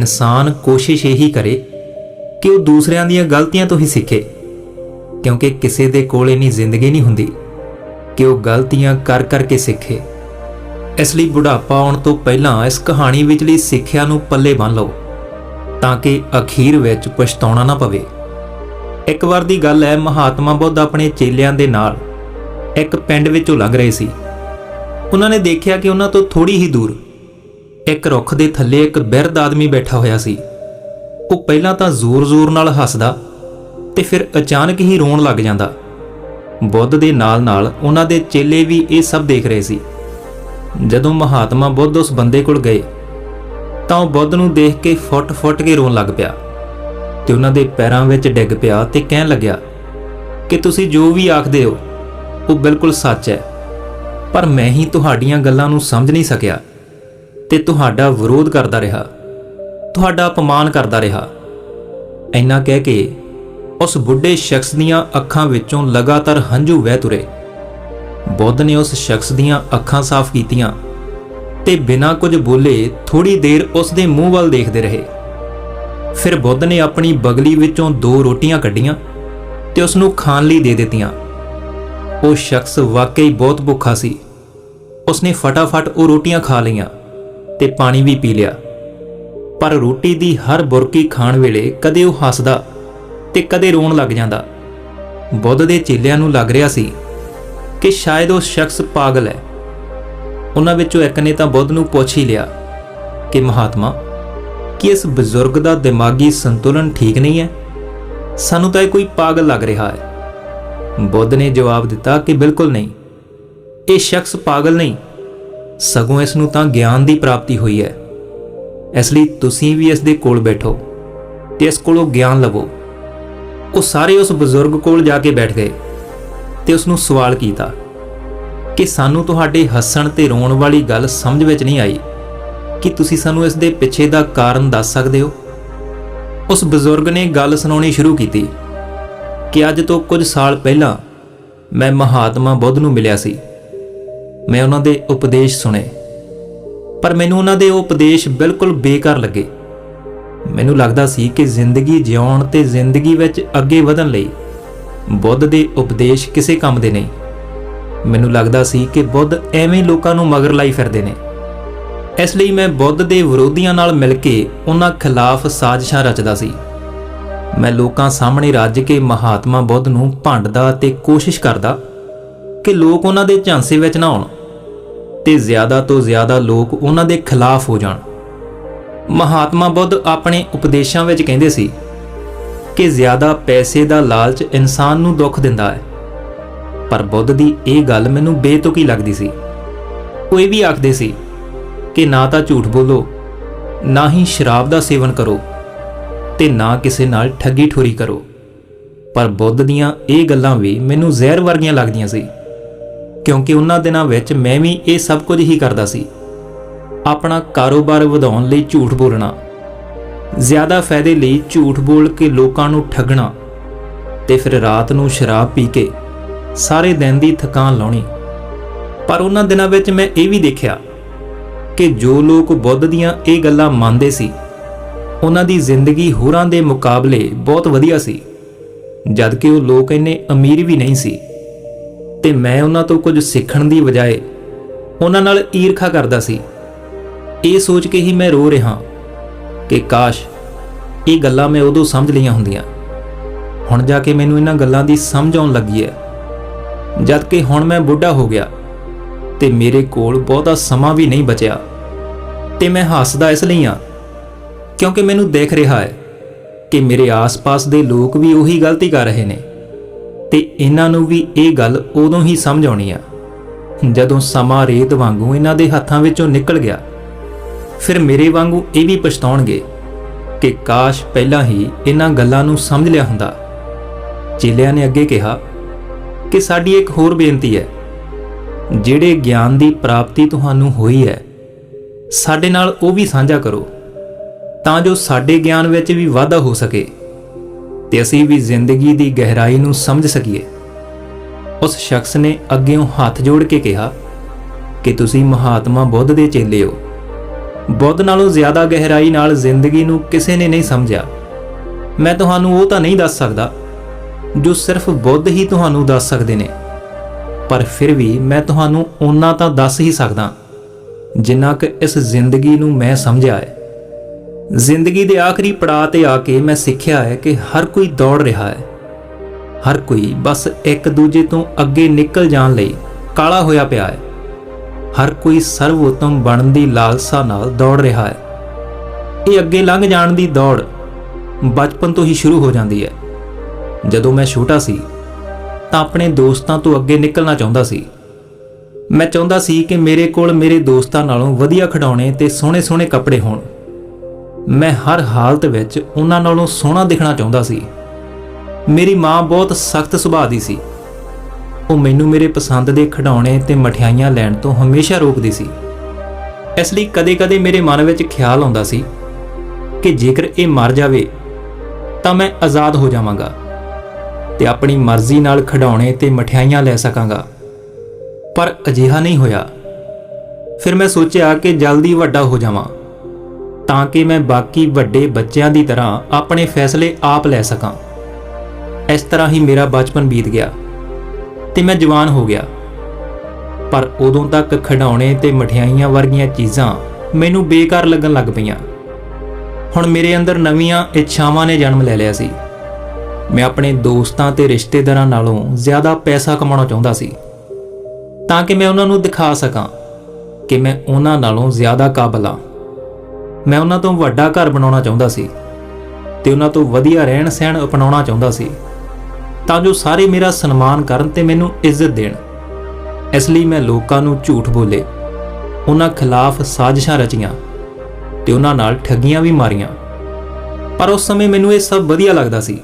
ਇਨਸਾਨ ਕੋਸ਼ਿਸ਼ ਇਹੀ ਕਰੇ ਕਿ ਉਹ ਦੂਸਰਿਆਂ ਦੀਆਂ ਗਲਤੀਆਂ ਤੋਂ ਹੀ ਸਿੱਖੇ, ਕਿਉਂਕਿ ਕਿਸੇ ਦੇ ਕੋਲ ਇਨੀ ਜ਼ਿੰਦਗੀ ਨਹੀਂ ਹੁੰਦੀ ਕਿ ਉਹ ਗਲਤੀਆਂ ਕਰ ਕਰਕੇ ਸਿੱਖੇ। ਇਸ ਲਈ ਬੁਢਾਪਾ ਆਉਣ ਤੋਂ ਪਹਿਲਾਂ ਇਸ ਕਹਾਣੀ ਵਿਚਲੀ ਸਿੱਖਿਆ ਨੂੰ ਪੱਲੇ ਬੰਨ ਲਓ, ਤਾਂ ਕਿ ਅਖੀਰ ਵਿੱਚ ਪਛਤਾਉਣਾ ਨਾ ਪਵੇ। ਇੱਕ ਵਾਰ ਦੀ ਗੱਲ ਹੈ, ਮਹਾਤਮਾ ਬੁੱਧ ਆਪਣੇ ਚੇਲਿਆਂ ਦੇ ਨਾਲ ਇੱਕ ਪਿੰਡ ਵਿੱਚੋਂ ਲੰਘ ਰਹੇ ਸੀ। ਉਹਨਾਂ ਨੇ ਦੇਖਿਆ ਕਿ ਉਹਨਾਂ ਤੋਂ ਥੋੜੀ ਹੀ ਦੂਰ ਇੱਕ ਰੁੱਖ ਦੇ ਥੱਲੇ ਇੱਕ ਬਿਰਧ ਆਦਮੀ ਬੈਠਾ ਹੋਇਆ ਸੀ। ਉਹ ਪਹਿਲਾਂ ਤਾਂ ਜ਼ੋਰ-ਜ਼ੋਰ ਨਾਲ ਹੱਸਦਾ ਤੇ ਫਿਰ ਅਚਾਨਕ ਹੀ ਰੋਣ ਲੱਗ ਜਾਂਦਾ। ਬੁੱਧ ਦੇ ਨਾਲ-ਨਾਲ ਉਹਨਾਂ ਦੇ ਚੇਲੇ ਵੀ ਇਹ ਸਭ ਦੇਖ ਰਹੇ ਸੀ। ਜਦੋਂ ਮਹਾਤਮਾ ਬੁੱਧ ਉਸ ਬੰਦੇ ਕੋਲ ਗਏ, ਤਾਂ ਉਹ ਬੁੱਧ ਨੂੰ ਦੇਖ ਕੇ ਫੁੱਟ-ਫੁੱਟ ਕੇ ਰੋਣ ਲੱਗ ਪਿਆ ਤੇ ਉਹਨਾਂ ਦੇ ਪੈਰਾਂ ਵਿੱਚ ਡਿੱਗ ਪਿਆ ਤੇ ਕਹਿਣ ਲੱਗਿਆ, ਕਿ ਤੁਸੀਂ ਜੋ ਵੀ ਆਖਦੇ ਹੋ, ਉਹ ਬਿਲਕੁਲ ਸੱਚ ਹੈ, ਪਰ ਮੈਂ ਹੀ ਤੁਹਾਡੀਆਂ ਗੱਲਾਂ ਨੂੰ ਸਮਝ ਨਹੀਂ ਸਕਿਆ। ਤੇ ਤੁਹਾਡਾ ਵਿਰੋਧ ਕਰਦਾ ਰਿਹਾ, ਤੁਹਾਡਾ ਅਪਮਾਨ ਕਰਦਾ ਰਿਹਾ। ਇੰਨਾ ਕਹਿ ਕੇ ਉਸ ਬੁੱਢੇ ਸ਼ਖਸ ਦੀਆਂ ਅੱਖਾਂ ਵਿੱਚੋਂ ਲਗਾਤਾਰ ਹੰਝੂ ਵਹਿ ਤੁਰੇ। ਬੁੱਧ ਨੇ ਉਸ ਸ਼ਖਸ ਦੀਆਂ ਅੱਖਾਂ ਸਾਫ਼ ਕੀਤੀਆਂ ਤੇ ਬਿਨਾਂ ਕੁਝ ਬੋਲੇ ਥੋੜੀ ਦੇਰ ਉਸ ਦੇ ਮੂੰਹ ਵੱਲ ਦੇਖਦੇ ਰਹੇ। ਫਿਰ ਬੁੱਧ ਨੇ ਆਪਣੀ ਬਗਲੀ ਵਿੱਚੋਂ ਦੋ ਰੋਟੀਆਂ ਕੱਢੀਆਂ ਤੇ ਉਸ ਨੂੰ ਖਾਣ ਲਈ ਦੇ ਦਿੱਤੀਆਂ। ਉਹ ਸ਼ਖਸ ਵਾਕਈ ਬਹੁਤ ਭੁੱਖਾ ਸੀ। ਉਸਨੇ ਫਟਾਫਟ ਉਹ ਰੋਟੀਆਂ ਖਾ ਲਈਆਂ। ਤੇ ਪਾਣੀ ਵੀ ਪੀ ਲਿਆ। ਪਰ ਰੋਟੀ ਦੀ ਹਰ ਬੁਰਕੀ ਖਾਣ ਵੇਲੇ ਕਦੇ ਉਹ ਹੱਸਦਾ ਤੇ ਕਦੇ ਰੋਣ ਲੱਗ ਜਾਂਦਾ। ਬੁੱਧ ਦੇ ਚੇਲਿਆਂ ਨੂੰ ਲੱਗ ਰਿਹਾ ਸੀ ਕਿ ਸ਼ਾਇਦ ਉਹ ਸ਼ਖਸ ਪਾਗਲ ਹੈ। ਉਹਨਾਂ ਵਿੱਚੋਂ ਇੱਕ ਨੇ ਤਾਂ ਬੁੱਧ ਨੂੰ ਪੁੱਛ ਹੀ ਲਿਆ ਕਿ, ਮਹਾਤਮਾ, ਕਿ ਇਸ ਬਜ਼ੁਰਗ ਦਾ ਦਿਮਾਗੀ ਸੰਤੁਲਨ ਠੀਕ ਨਹੀਂ ਹੈ? ਸਾਨੂੰ ਤਾਂ ਇਹ ਕੋਈ ਪਾਗਲ ਲੱਗ ਰਿਹਾ ਹੈ। ਬੁੱਧ ਨੇ ਜਵਾਬ ਦਿੱਤਾ ਕਿ ਬਿਲਕੁਲ ਨਹੀਂ। ਇਹ ਸ਼ਖਸ ਪਾਗਲ ਨਹੀਂ। ਸਗੋਂ ਇਸ ਨੂੰ ਤਾਂ ਗਿਆਨ ਦੀ ਪ੍ਰਾਪਤੀ ਹੋਈ ਹੈ। ਇਸ ਲਈ ਤੁਸੀਂ ਵੀ ਇਸ ਦੇ ਕੋਲ ਬੈਠੋ ਤੇ ਇਸ ਕੋਲੋਂ ਗਿਆਨ ਲਵੋ। ਉਹ ਸਾਰੇ ਉਸ ਬਜ਼ੁਰਗ ਕੋਲ ਜਾ ਕੇ ਬੈਠ ਗਏ ਤੇ ਉਸ ਨੂੰ ਸਵਾਲ ਕੀਤਾ ਕਿ ਸਾਨੂੰ ਤੁਹਾਡੇ ਹੱਸਣ ਤੇ ਰੋਣ ਵਾਲੀ ਗੱਲ ਸਮਝ ਵਿੱਚ ਨਹੀਂ ਆਈ ਕਿ ਤੁਸੀਂ ਸਾਨੂੰ ਇਸ ਦੇ ਪਿੱਛੇ ਦਾ ਕਾਰਨ ਦੱਸ ਸਕਦੇ ਹੋ? ਉਸ ਬਜ਼ੁਰਗ ਨੇ ਗੱਲ ਸੁਣਾਉਣੀ ਸ਼ੁਰੂ ਕੀਤੀ ਕਿ ਅੱਜ ਤੋਂ ਕੁਝ ਸਾਲ ਪਹਿਲਾਂ ਮੈਂ ਮਹਾਤਮਾ ਬੁੱਧ ਨੂੰ ਮਿਲਿਆ ਸੀ। ਮੈਂ ਉਹਨਾਂ ਦੇ ਉਪਦੇਸ਼ ਸੁਣੇ। ਪਰ ਮੈਨੂੰ ਉਹਨਾਂ ਦੇ ਉਹ ਉਪਦੇਸ਼ ਬਿਲਕੁਲ ਬੇਕਾਰ ਲੱਗੇ। ਮੈਨੂੰ ਲੱਗਦਾ ਸੀ ਕਿ ਜ਼ਿੰਦਗੀ ਜਿਉਣ ਤੇ ਜ਼ਿੰਦਗੀ ਵਿੱਚ ਅੱਗੇ ਵਧਣ ਲਈ ਬੁੱਧ ਦੇ ਉਪਦੇਸ਼ ਕਿਸੇ ਕੰਮ ਦੇ ਨਹੀਂ। ਮੈਨੂੰ ਲੱਗਦਾ ਸੀ ਕਿ ਬੁੱਧ ਐਵੇਂ ਲੋਕਾਂ ਨੂੰ ਮਗਰ ਲਾਈ ਫਿਰਦੇ ਨੇ। ਇਸ ਲਈ ਮੈਂ ਬੁੱਧ ਦੇ ਵਿਰੋਧੀਆਂ ਨਾਲ ਮਿਲ ਕੇ ਉਹਨਾਂ ਖਿਲਾਫ ਸਾਜ਼ਿਸ਼ਾਂ ਰਚਦਾ ਸੀ। ਮੈਂ ਲੋਕਾਂ ਸਾਹਮਣੇ ਰੱਜ ਕੇ ਮਹਾਤਮਾ ਬੁੱਧ ਨੂੰ ਭੰਡਦਾ ਤੇ ਕੋਸ਼ਿਸ਼ ਕਰਦਾ ਕਿ ਲੋਕ ਉਹਨਾਂ ਦੇ ਝਾਂਸੇ ਵਿੱਚ ਨਾ ਆਉਣ ਤੇ ਜ਼ਿਆਦਾ ਤੋਂ ਜ਼ਿਆਦਾ ਲੋਕ ਉਹਨਾਂ ਦੇ ਖਿਲਾਫ ਹੋ ਜਾਣ। ਮਹਾਤਮਾ ਬੁੱਧ ਆਪਣੇ ਉਪਦੇਸ਼ਾਂ ਵਿੱਚ ਕਹਿੰਦੇ ਸੀ ਕਿ ਜ਼ਿਆਦਾ ਪੈਸੇ ਦਾ ਲਾਲਚ ਇਨਸਾਨ ਨੂੰ ਦੁੱਖ ਦਿੰਦਾ ਹੈ। ਪਰ ਬੁੱਧ ਦੀ ਇਹ ਗੱਲ ਮੈਨੂੰ ਬੇਤੁਕੀ ਲੱਗਦੀ ਸੀ। ਉਹ ਇਹ ਵੀ ਆਖਦੇ ਸੀ ਕਿ ਨਾ ਤਾਂ ਝੂਠ ਬੋਲੋ, ਨਾ ਹੀ ਸ਼ਰਾਬ ਦਾ ਸੇਵਨ ਕਰੋ ਤੇ ਨਾ ਕਿਸੇ ਨਾਲ ਠੱਗੀ ਠੋਰੀ ਕਰੋ। ਪਰ ਬੁੱਧ ਦੀਆਂ ਇਹ ਗੱਲਾਂ ਵੀ ਮੈਨੂੰ ਜ਼ਹਿਰ ਵਰਗੀਆਂ ਲੱਗਦੀਆਂ ਸੀ। ਕਿਉਂਕਿ ਉਹਨਾਂ ਦਿਨਾਂ ਵਿੱਚ ਮੈਂ ਵੀ ਇਹ ਸਭ ਕੁਝ ਹੀ ਕਰਦਾ ਸੀ। ਆਪਣਾ ਕਾਰੋਬਾਰ ਵਧਾਉਣ ਲਈ ਝੂਠ ਬੋਲਣਾ, ਜ਼ਿਆਦਾ ਫਾਇਦੇ ਲਈ ਝੂਠ ਬੋਲ ਕੇ ਲੋਕਾਂ ਨੂੰ ਠੱਗਣਾ ਤੇ ਫਿਰ ਰਾਤ ਨੂੰ ਸ਼ਰਾਬ ਪੀ ਕੇ ਸਾਰੇ ਦਿਨ ਦੀ ਥਕਾਨ ਲਾਉਣੀ। ਪਰ ਉਹਨਾਂ ਦਿਨਾਂ ਵਿੱਚ ਮੈਂ ਇਹ ਵੀ ਦੇਖਿਆ ਕਿ ਜੋ ਲੋਕ ਬੁੱਧ ਦੀਆਂ ਇਹ ਗੱਲਾਂ ਮੰਨਦੇ ਸੀ, ਉਹਨਾਂ ਦੀ ਜ਼ਿੰਦਗੀ ਹੋਰਾਂ ਦੇ ਮੁਕਾਬਲੇ ਬਹੁਤ ਵਧੀਆ ਸੀ, ਜਦਕਿ ਉਹ ਲੋਕ ਇੰਨੇ ਅਮੀਰ ਵੀ ਨਹੀਂ ਸੀ। ਤੇ ਮੈਂ ਉਹਨਾਂ ਤੋਂ ਕੁਝ ਸਿੱਖਣ ਦੀ ਬਜਾਏ ਉਹਨਾਂ ਨਾਲ ਈਰਖਾ ਕਰਦਾ ਸੀ। ਇਹ ਸੋਚ ਕੇ ਹੀ ਮੈਂ ਰੋ ਰਿਹਾ ਕਿ ਕਾਸ਼ ਇਹ ਗੱਲਾਂ ਮੈਂ ਉਦੋਂ ਸਮਝ ਲਈਆਂ ਹੁੰਦੀਆਂ। ਹੁਣ ਜਾ ਕੇ ਮੈਨੂੰ ਇਹਨਾਂ ਗੱਲਾਂ ਦੀ ਸਮਝ ਆਉਣ ਲੱਗੀ ਹੈ। ਜਦ ਕਿ ਹੁਣ ਮੈਂ ਬੁੱਢਾ ਹੋ ਗਿਆ ਤੇ ਮੇਰੇ ਕੋਲ ਬਹੁਤਾ ਸਮਾਂ ਵੀ ਨਹੀਂ ਬਚਿਆ ਤੇ ਮੈਂ ਹੱਸਦਾ ਇਸ ਲਈ ਆ ਕਿਉਂਕਿ ਮੈਨੂੰ ਦੇਖ ਰਿਹਾ ਹੈ ਕਿ ਮੇਰੇ ਆਸ-ਪਾਸ ਦੇ ਲੋਕ ਵੀ ਉਹੀ ਗਲਤੀ ਕਰ ਰਹੇ ਨੇ। ਤੇ ਇਹਨਾਂ ਨੂੰ ਵੀ ਇਹ ਗੱਲ ਉਦੋਂ ਹੀ ਸਮਝ ਆਉਣੀ ਆ। ਜਦੋਂ ਸਮਾਂ ਰੇਤ ਵਾਂਗੂ ਇਹਨਾਂ ਦੇ ਹੱਥਾਂ ਵਿੱਚੋਂ ਨਿਕਲ ਗਿਆ, ਫਿਰ ਮੇਰੇ ਵਾਂਗੂ ਇਹ ਵੀ ਪਛਤਾਉਣਗੇ ਕਿ ਕਾਸ਼ ਪਹਿਲਾਂ ਹੀ ਇਹਨਾਂ ਗੱਲਾਂ ਨੂੰ ਸਮਝ ਲਿਆ ਹੁੰਦਾ। ਚੇਲਿਆਂ ਨੇ ਅੱਗੇ ਕਿਹਾ ਕਿ ਸਾਡੀ ਇੱਕ ਹੋਰ ਬੇਨਤੀ ਹੈ, ਜਿਹੜੇ ਗਿਆਨ ਦੀ ਪ੍ਰਾਪਤੀ ਤੁਹਾਨੂੰ ਹੋਈ ਹੈ, ਸਾਡੇ ਨਾਲ ਉਹ ਵੀ ਸਾਂਝਾ ਕਰੋ, ਤਾਂ ਜੋ ਸਾਡੇ ਗਿਆਨ ਵਿੱਚ ਵੀ ਵਾਧਾ ਹੋ ਸਕੇ। ਤੇ ਅਸੀਂ ਵੀ ਜ਼ਿੰਦਗੀ ਦੀ ਗਹਿਰਾਈ ਨੂੰ ਸਮਝ ਸਕੀਏ। ਉਸ ਸ਼ਖਸ ਨੇ ਅੱਗੇੋਂ ਹੱਥ ਜੋੜ ਕੇ ਕਿਹਾ ਕਿ ਤੁਸੀਂ ਮਹਾਤਮਾ ਬੁੱਧ ਦੇ ਚੇਲੇ ਹੋ। ਬੁੱਧ ਨਾਲੋਂ ਜ਼ਿਆਦਾ ਗਹਿਰਾਈ ਨਾਲ ਜ਼ਿੰਦਗੀ ਨੂੰ ਕਿਸੇ ਨੇ ਨਹੀਂ ਸਮਝਿਆ। ਮੈਂ ਤੁਹਾਨੂੰ ਉਹ ਤਾਂ ਨਹੀਂ ਦੱਸ ਸਕਦਾ ਜੋ ਸਿਰਫ ਬੁੱਧ ਹੀ ਤੁਹਾਨੂੰ ਦੱਸ ਸਕਦੇ ਨੇ। ਪਰ ਫਿਰ ਵੀ ਮੈਂ ਤੁਹਾਨੂੰ ਉਹਨਾਂ ਤਾਂ ਦੱਸ ਹੀ ਸਕਦਾ ਜਿੰਨਾ ਕਿ ਇਸ ਜ਼ਿੰਦਗੀ ਨੂੰ ਮੈਂ ਸਮਝਿਆ ਹੈ। ਜ਼ਿੰਦਗੀ ਦੇ ਆਖਰੀ ਪੜਾਅ ਤੇ ਆ ਕੇ ਮੈਂ ਸਿੱਖਿਆ ਹੈ ਕਿ ਹਰ ਕੋਈ ਦੌੜ ਰਿਹਾ ਹੈ। ਹਰ ਕੋਈ ਬਸ ਇੱਕ ਦੂਜੇ ਤੋਂ ਅੱਗੇ ਨਿਕਲ ਜਾਣ ਲਈ ਕਾਲਾ ਹੋਇਆ ਪਿਆ ਹੈ। ਹਰ ਕੋਈ ਸਰਵੋਤਮ ਬਣਨ ਦੀ ਲਾਲਸਾ ਨਾਲ ਦੌੜ ਰਿਹਾ ਹੈ। ਇਹ ਅੱਗੇ ਲੰਘ ਜਾਣ ਦੀ ਦੌੜ ਬਚਪਨ ਤੋਂ ਹੀ ਸ਼ੁਰੂ ਹੋ ਜਾਂਦੀ ਹੈ। ਜਦੋਂ ਮੈਂ ਛੋਟਾ ਸੀ, ਤਾਂ ਆਪਣੇ ਦੋਸਤਾਂ ਤੋਂ ਅੱਗੇ ਨਿਕਲਣਾ ਚਾਹੁੰਦਾ ਸੀ। ਮੈਂ ਚਾਹੁੰਦਾ ਸੀ ਕਿ ਮੇਰੇ ਕੋਲ ਮੇਰੇ ਦੋਸਤਾਂ ਨਾਲੋਂ ਵਧੀਆ ਖਿਡੌਣੇ ਤੇ ਸੋਹਣੇ-ਸੋਹਣੇ ਕੱਪੜੇ ਹੋਣ। ਮੈਂ ਹਰ ਹਾਲਤ ਵਿੱਚ ਉਹਨਾਂ ਨਾਲੋਂ ਸੋਹਣਾ ਦਿਖਣਾ ਚਾਹੁੰਦਾ ਸੀ। ਮੇਰੀ ਮਾਂ ਬਹੁਤ ਸਖਤ ਸੁਭਾਅ ਦੀ ਸੀ। ਉਹ ਮੈਨੂੰ ਮੇਰੇ ਪਸੰਦ ਦੇ ਖਿਡੌਣੇ ਤੇ ਮਠਿਆਈਆਂ ਲੈਣ ਤੋਂ ਹਮੇਸ਼ਾ ਰੋਕਦੀ ਸੀ। ਇਸ ਲਈ ਕਦੇ-ਕਦੇ ਮੇਰੇ ਮਨ ਵਿੱਚ ਖਿਆਲ ਆਉਂਦਾ ਸੀ ਕਿ ਜੇਕਰ ਇਹ ਮਰ ਜਾਵੇ, ਤਾਂ ਮੈਂ ਆਜ਼ਾਦ ਹੋ ਜਾਵਾਂਗਾ ਤੇ ਆਪਣੀ ਮਰਜ਼ੀ ਨਾਲ ਖਿਡੌਣੇ ਤੇ ਮਠਿਆਈਆਂ ਲੈ ਸਕਾਂਗਾ। ਪਰ ਅਜਿਹਾ ਨਹੀਂ ਹੋਇਆ। ਫਿਰ ਮੈਂ ਸੋਚਿਆ ਕਿ ਜਲਦੀ ਵੱਡਾ ਹੋ ਜਾਵਾਂ। ਤਾਂ ਕਿ ਮੈਂ ਬਾਕੀ ਵੱਡੇ ਬੱਚਿਆਂ ਦੀ ਤਰ੍ਹਾਂ ਆਪਣੇ ਫੈਸਲੇ ਆਪ ਲੈ ਸਕਾਂ। ਇਸ ਤਰ੍ਹਾਂ ਹੀ ਮੇਰਾ ਬਚਪਨ ਬੀਤ ਗਿਆ ਤੇ ਮੈਂ ਜਵਾਨ ਹੋ ਗਿਆ। ਪਰ ਉਦੋਂ ਤੱਕ ਖਿਡੌਣੇ ਤੇ ਮਠਿਆਈਆਂ ਵਰਗੀਆਂ ਚੀਜ਼ਾਂ ਮੈਨੂੰ ਬੇਕਾਰ ਲੱਗਣ ਲੱਗ ਪਈਆਂ। ਹੁਣ ਮੇਰੇ ਅੰਦਰ ਨਵੀਆਂ ਇੱਛਾਵਾਂ ਨੇ ਜਨਮ ਲੈ ਲਿਆ ਸੀ। ਮੈਂ ਆਪਣੇ ਦੋਸਤਾਂ ਤੇ ਰਿਸ਼ਤੇਦਾਰਾਂ ਨਾਲੋਂ ਜ਼ਿਆਦਾ ਪੈਸਾ ਕਮਾਉਣਾ ਚਾਹੁੰਦਾ ਸੀ। ਤਾਂ ਕਿ ਮੈਂ ਉਹਨਾਂ ਨੂੰ ਦਿਖਾ ਸਕਾਂ ਕਿ ਮੈਂ ਉਹਨਾਂ ਨਾਲੋਂ ਜ਼ਿਆਦਾ ਕਾਬਲ ਹਾਂ। ਮੈਂ ਉਹਨਾਂ ਤੋਂ ਵੱਡਾ ਘਰ ਬਣਾਉਣਾ ਚਾਹੁੰਦਾ ਸੀ ਤੇ ਉਹਨਾਂ ਤੋਂ ਵਧੀਆ ਰਹਿਣ ਸਹਿਣ ਅਪਣਾਉਣਾ ਚਾਹੁੰਦਾ ਸੀ। ਤਾਂ ਜੋ ਸਾਰੇ ਮੇਰਾ ਸਨਮਾਨ ਕਰਨ ਤੇ ਮੈਨੂੰ ਇੱਜ਼ਤ ਦੇਣ। ਇਸ ਲਈ ਮੈਂ ਲੋਕਾਂ ਨੂੰ ਝੂਠ ਬੋਲੇ। ਉਹਨਾਂ ਖਿਲਾਫ ਸਾਜ਼ਿਸ਼ਾਂ ਰਚੀਆਂ ਤੇ ਉਹਨਾਂ ਨਾਲ ਠੱਗੀਆਂ ਵੀ ਮਾਰੀਆਂ। ਪਰ ਉਸ ਸਮੇਂ ਮੈਨੂੰ ਇਹ ਸਭ ਵਧੀਆ ਲੱਗਦਾ ਸੀ।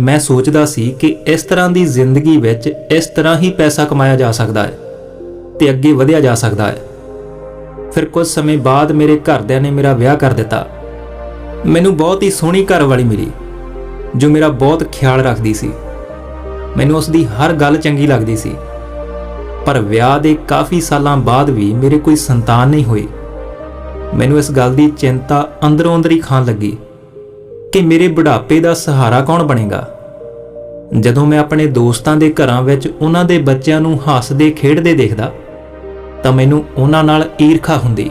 ਮੈਂ ਸੋਚਦਾ ਸੀ ਕਿ ਇਸ ਤਰ੍ਹਾਂ ਦੀ ਜ਼ਿੰਦਗੀ ਵਿੱਚ ਇਸ ਤਰ੍ਹਾਂ ਹੀ ਪੈਸਾ ਕਮਾਇਆ ਜਾ ਸਕਦਾ ਹੈ ਤੇ ਅੱਗੇ ਵਧਿਆ ਜਾ ਸਕਦਾ ਹੈ। ਫਿਰ ਕੁਝ ਸਮੇਂ ਬਾਅਦ ਮੇਰੇ ਘਰਦਿਆਂ ਨੇ ਮੇਰਾ ਵਿਆਹ ਕਰ ਦਿੱਤਾ। ਮੈਨੂੰ ਬਹੁਤ ਹੀ ਸੋਹਣੀ ਘਰ ਵਾਲੀ ਮਿਲੀ, ਜੋ ਮੇਰਾ ਬਹੁਤ ਖਿਆਲ ਰੱਖਦੀ ਸੀ। ਮੈਨੂੰ ਉਸ ਦੀ ਹਰ ਗੱਲ ਚੰਗੀ ਲੱਗਦੀ ਸੀ। ਪਰ ਵਿਆਹ ਦੇ ਕਾਫੀ ਸਾਲਾਂ ਬਾਅਦ ਵੀ ਮੇਰੇ ਕੋਈ ਸੰਤਾਨ ਨਹੀਂ ਹੋਈ ਮੈਨੂੰ ਇਸ ਗੱਲ ਦੀ ਚਿੰਤਾ ਅੰਦਰੋਂ ਅੰਦਰ ਹੀ ਖਾਣ ਲੱਗੀ ਕਿ ਮੇਰੇ ਬੁਢਾਪੇ ਦਾ ਸਹਾਰਾ ਕੌਣ ਬਣੇਗਾ। ਜਦੋਂ ਮੈਂ ਆਪਣੇ ਦੋਸਤਾਂ ਦੇ ਘਰਾਂ ਵਿੱਚ ਉਹਨਾਂ ਦੇ ਬੱਚਿਆਂ ਨੂੰ ਹੱਸਦੇ ਖੇਡਦੇ ਦੇਖਦਾ ਤਾਂ ਮੈਨੂੰ ਉਹਨਾਂ ਨਾਲ ਈਰਖਾ ਹੁੰਦੀ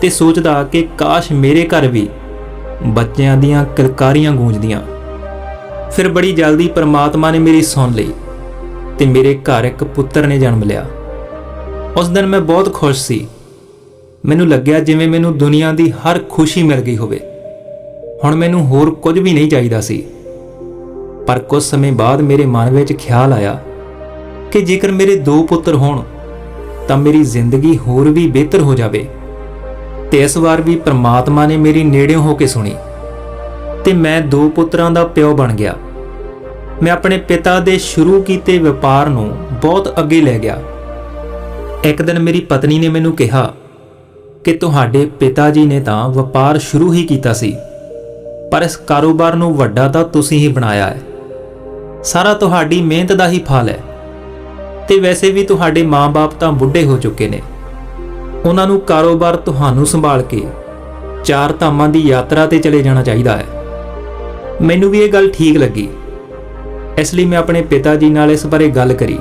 ਤੇ ਸੋਚਦਾ ਕਿ ਕਾਸ਼ ਮੇਰੇ ਘਰ ਵੀ ਬੱਚਿਆਂ ਦੀਆਂ ਕਿਲਕਾਰੀਆਂ ਗੂੰਜਦੀਆਂ। ਫਿਰ ਬੜੀ ਜਲਦੀ ਪ੍ਰਮਾਤਮਾ ਨੇ ਮੇਰੀ ਸੁਣ ਲਈ ਤੇ ਮੇਰੇ ਘਰ ਇੱਕ ਪੁੱਤਰ ਨੇ ਜਨਮ ਲਿਆ। ਉਸ ਦਿਨ ਮੈਂ ਬਹੁਤ ਖੁਸ਼ ਸੀ। ਮੈਨੂੰ ਲੱਗਿਆ ਜਿਵੇਂ ਮੈਨੂੰ ਦੁਨੀਆ ਦੀ ਹਰ ਖੁਸ਼ੀ ਮਿਲ ਗਈ ਹੋਵੇ। ਹੁਣ ਮੈਨੂੰ ਹੋਰ ਕੁਝ ਵੀ ਨਹੀਂ ਚਾਹੀਦਾ ਸੀ। ਪਰ ਕੁਝ ਸਮੇਂ ਬਾਅਦ ਮੇਰੇ ਮਨ ਵਿੱਚ ਖਿਆਲ ਆਇਆ ਕਿ ਜੇਕਰ ਮੇਰੇ ਦੋ ਪੁੱਤਰ ਹੋਣ ਤਾਂ ਮੇਰੀ ਜ਼ਿੰਦਗੀ ਹੋਰ ਵੀ ਬਿਹਤਰ ਹੋ ਜਾਵੇ। ਤੇ ਇਸ ਵਾਰ ਵੀ ਪ੍ਰਮਾਤਮਾ ਨੇ ਮੇਰੀ ਨੇੜਿਓਂ ਹੋ ਕੇ ਸੁਣੀ। ਤੇ ਮੈਂ ਦੋ ਪੁੱਤਰਾਂ ਦਾ ਪਿਓ ਬਣ ਗਿਆ। ਮੈਂ ਆਪਣੇ ਪਿਤਾ ਦੇ ਸ਼ੁਰੂ ਕੀਤੇ ਵਪਾਰ ਨੂੰ ਬਹੁਤ ਅੱਗੇ ਲੈ ਗਿਆ। ਇੱਕ ਦਿਨ ਮੇਰੀ ਪਤਨੀ ਨੇ ਮੈਨੂੰ ਕਿਹਾ ਕਿ ਤੁਹਾਡੇ ਪਿਤਾ ਜੀ ਨੇ ਤਾਂ ਵਪਾਰ ਸ਼ੁਰੂ ਹੀ ਕੀਤਾ ਸੀ, ਪਰ ਇਸ ਕਾਰੋਬਾਰ ਨੂੰ ਵੱਡਾ ਤਾਂ ਤੁਸੀਂ ਹੀ ਬਣਾਇਆ ਹੈ। ਸਾਰਾ ਤੁਹਾਡੀ ਮਿਹਨਤ ਦਾ ਹੀ ਫਲ ਹੈ। ਤੇ ਵੈਸੇ ਵੀ ਤੁਹਾਡੇ ਮਾਪੇ ਤਾਂ ਬੁੱਢੇ ਹੋ ਚੁੱਕੇ ਨੇ। ਉਹਨਾਂ ਨੂੰ ਕਾਰੋਬਾਰ ਤੁਹਾਨੂੰ ਸੰਭਾਲ ਕੇ ਚਾਰ ਧਾਮਾਂ ਦੀ ਯਾਤਰਾ ਤੇ ਚਲੇ ਜਾਣਾ ਚਾਹੀਦਾ ਹੈ। ਮੈਨੂੰ ਵੀ ਇਹ ਗੱਲ ਠੀਕ ਲੱਗੀ। ਇਸ ਲਈ ਮੈਂ ਆਪਣੇ ਪਿਤਾ ਜੀ ਨਾਲ ਇਸ ਬਾਰੇ ਗੱਲ ਕਰੀ,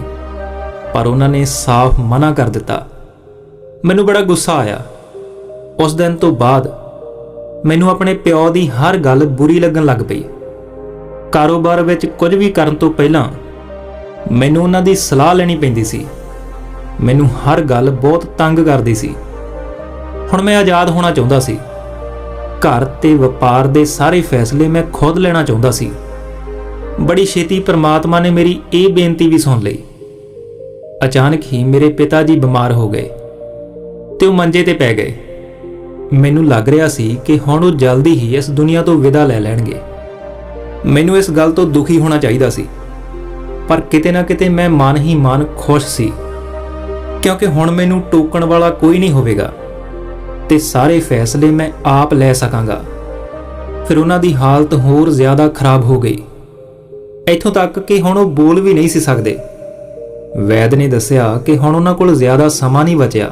ਪਰ ਉਹਨਾਂ ਨੇ ਸਾਫ਼ ਮਨਾ ਕਰ ਦਿੱਤਾ। ਮੈਨੂੰ ਬੜਾ ਗੁੱਸਾ ਆਇਆ। ਉਸ ਦਿਨ ਤੋਂ ਬਾਅਦ ਮੈਨੂੰ ਆਪਣੇ ਪਿਓ ਦੀ ਹਰ ਗੱਲ ਬੁਰੀ ਲੱਗਣ ਲੱਗ ਪਈ। ਕਾਰੋਬਾਰ ਵਿੱਚ ਕੁਝ ਵੀ ਕਰਨ ਤੋਂ ਪਹਿਲਾਂ ਮੈਨੂੰ ਉਹਨਾਂ ਦੀ ਸਲਾਹ ਲੈਣੀ ਪੈਂਦੀ ਸੀ। ਮੈਨੂੰ ਹਰ ਗੱਲ ਬਹੁਤ ਤੰਗ ਕਰਦੀ ਸੀ। ਹੁਣ ਮੈਂ ਆਜ਼ਾਦ ਹੋਣਾ ਚਾਹੁੰਦਾ ਸੀ। ਘਰ ਤੇ ਵਪਾਰ ਦੇ ਸਾਰੇ ਫੈਸਲੇ ਮੈਂ ਖੁਦ ਲੈਣਾ ਚਾਹੁੰਦਾ ਸੀ। ਬੜੀ ਛੇਤੀ ਪ੍ਰਮਾਤਮਾ ਨੇ ਮੇਰੀ ਇਹ ਬੇਨਤੀ ਵੀ ਸੁਣ ਲਈ। ਅਚਾਨਕ ਹੀ ਮੇਰੇ ਪਿਤਾ ਜੀ ਬਿਮਾਰ ਹੋ ਗਏ ਤੇ ਉਹ ਮੰਜੇ ਤੇ ਪੈ ਗਏ। ਮੈਨੂੰ ਲੱਗ ਰਿਹਾ ਸੀ ਕਿ ਹੁਣ ਉਹ ਜਲਦੀ ਹੀ ਇਸ ਦੁਨੀਆ ਤੋਂ ਵਿਦਾ ਲੈ ਲੈਣਗੇ। ਮੈਨੂੰ ਇਸ ਗੱਲ ਤੋਂ ਦੁਖੀ ਹੋਣਾ ਚਾਹੀਦਾ ਸੀ। ਪਰ ਕਿਤੇ ਨਾ ਕਿਤੇ ਮੈਂ ਮਨ ਹੀ ਮਨ ਖੁਸ਼ ਸੀ। ਕਿਉਂਕਿ ਹੁਣ ਮੈਨੂੰ ਟੋਕਣ ਵਾਲਾ ਕੋਈ ਨਹੀਂ ਹੋਵੇਗਾ। ਤੇ ਸਾਰੇ ਫੈਸਲੇ ਮੈਂ ਆਪ ਲੈ ਸਕਾਂਗਾ। ਫਿਰ ਉਹਨਾਂ ਦੀ ਹਾਲਤ ਹੋਰ ਜ਼ਿਆਦਾ ਖਰਾਬ ਹੋ ਗਈ। ਇੱਥੋਂ ਤੱਕ ਕਿ ਹੁਣ ਉਹ ਬੋਲ ਵੀ ਨਹੀਂ ਸੀ ਸਕਦੇ। ਵੈਦ ਨੇ ਦੱਸਿਆ ਕਿ ਹੁਣ ਉਹਨਾਂ ਕੋਲ ਜ਼ਿਆਦਾ ਸਮਾਂ ਨਹੀਂ ਬਚਿਆ।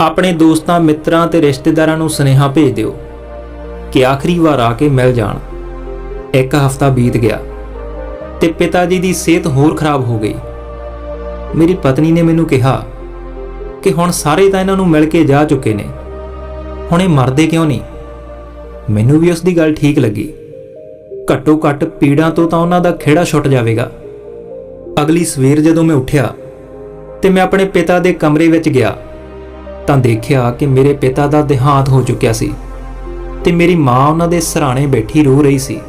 ਆਪਣੇ ਦੋਸਤਾਂ, ਮਿੱਤਰਾਂ ਤੇ ਰਿਸ਼ਤੇਦਾਰਾਂ ਨੂੰ ਸੁਨੇਹਾ ਭੇਜ ਦਿਓ ਕਿ ਆਖਰੀ ਵਾਰ ਆ ਕੇ ਮਿਲ ਜਾਣ। ਇੱਕ ਹਫ਼ਤਾ ਬੀਤ ਗਿਆ। ਤੇ ਪਿਤਾ ਜੀ ਦੀ ਸਿਹਤ ਹੋਰ ਖਰਾਬ ਹੋ ਗਈ। ਮੇਰੀ ਪਤਨੀ ਨੇ ਮੈਨੂੰ ਕਿਹਾ ਕਿ ਹੁਣ ਸਾਰੇ ਤਾਂ ਇਹਨਾਂ ਨੂੰ ਮਿਲ ਕੇ ਜਾ ਚੁੱਕੇ ਨੇ। ਹੁਣ ਇਹ ਮਰਦੇ ਕਿਉਂ ਨਹੀਂ? ਮੈਨੂੰ ਵੀ ਉਸ ਦੀ ਗੱਲ ਠੀਕ ਲੱਗੀ। ਘੱਟੋ ਘੱਟ ਪੀੜਾਂ ਤੋਂ ਤਾਂ ਉਹਨਾਂ ਦਾ ਖੇੜਾ ਛੁੱਟ ਜਾਵੇਗਾ। ਅਗਲੀ ਸਵੇਰ ਜਦੋਂ ਮੈਂ ਉੱਠਿਆ ਤੇ ਮੈਂ ਆਪਣੇ ਪਿਤਾ ਦੇ ਕਮਰੇ ਵਿੱਚ ਗਿਆ ਤਾਂ ਦੇਖਿਆ ਕਿ ਮੇਰੇ ਪਿਤਾ ਦਾ ਦੇਹਾਂਤ ਹੋ ਚੁੱਕਿਆ ਸੀ ਤੇ ਮੇਰੀ ਮਾਂ ਉਹਨਾਂ ਦੇ ਸਰਾਣੇ ਬੈਠੀ ਰੋ ਰਹੀ ਸੀ।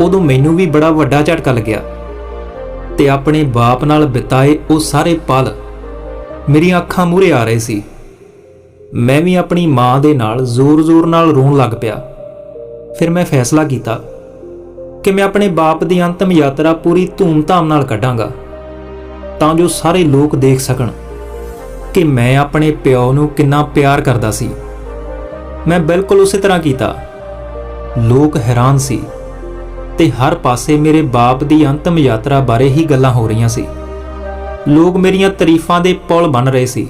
ਉਦੋਂ ਮੈਨੂੰ ਵੀ ਬੜਾ ਵੱਡਾ ਝਟਕਾ ਲੱਗਿਆ ਤੇ ਆਪਣੇ ਬਾਪ ਨਾਲ ਬਿਤਾਏ ਉਹ ਸਾਰੇ ਪਲ ਮੇਰੀਆਂ ਅੱਖਾਂ ਮੂਹਰੇ ਆ ਰਹੇ ਸੀ। ਮੈਂ ਵੀ ਆਪਣੀ ਮਾਂ ਦੇ ਨਾਲ ਜ਼ੋਰ-ਜ਼ੋਰ ਨਾਲ ਰੋਣ ਲੱਗ ਪਿਆ। ਫਿਰ ਮੈਂ ਫੈਸਲਾ ਕੀਤਾ ਕਿ ਮੈਂ ਆਪਣੇ ਬਾਪ ਦੀ ਅੰਤਮ ਯਾਤਰਾ ਪੂਰੀ ਧੂਮ-ਧਾਮ ਨਾਲ ਕੱਢਾਂਗਾ ਤਾਂ ਜੋ ਸਾਰੇ ਲੋਕ ਦੇਖ ਸਕਣ ਕਿ ਮੈਂ ਆਪਣੇ ਪਿਓ ਨੂੰ ਕਿੰਨਾ ਪਿਆਰ ਕਰਦਾ ਸੀ। ਮੈਂ ਬਿਲਕੁਲ ਉਸੇ ਤਰ੍ਹਾਂ ਕੀਤਾ। ਲੋਕ ਹੈਰਾਨ ਸੀ। ਤੇ ਹਰ ਪਾਸੇ ਮੇਰੇ ਬਾਪ ਦੀ ਅੰਤਮ ਯਾਤਰਾ ਬਾਰੇ ਹੀ ਗੱਲਾਂ ਹੋ ਰਹੀਆਂ ਸੀ। ਲੋਕ ਮੇਰੀਆਂ ਤਾਰੀਫਾਂ ਦੇ ਪੁਲ ਬਣ ਰਹੇ ਸੀ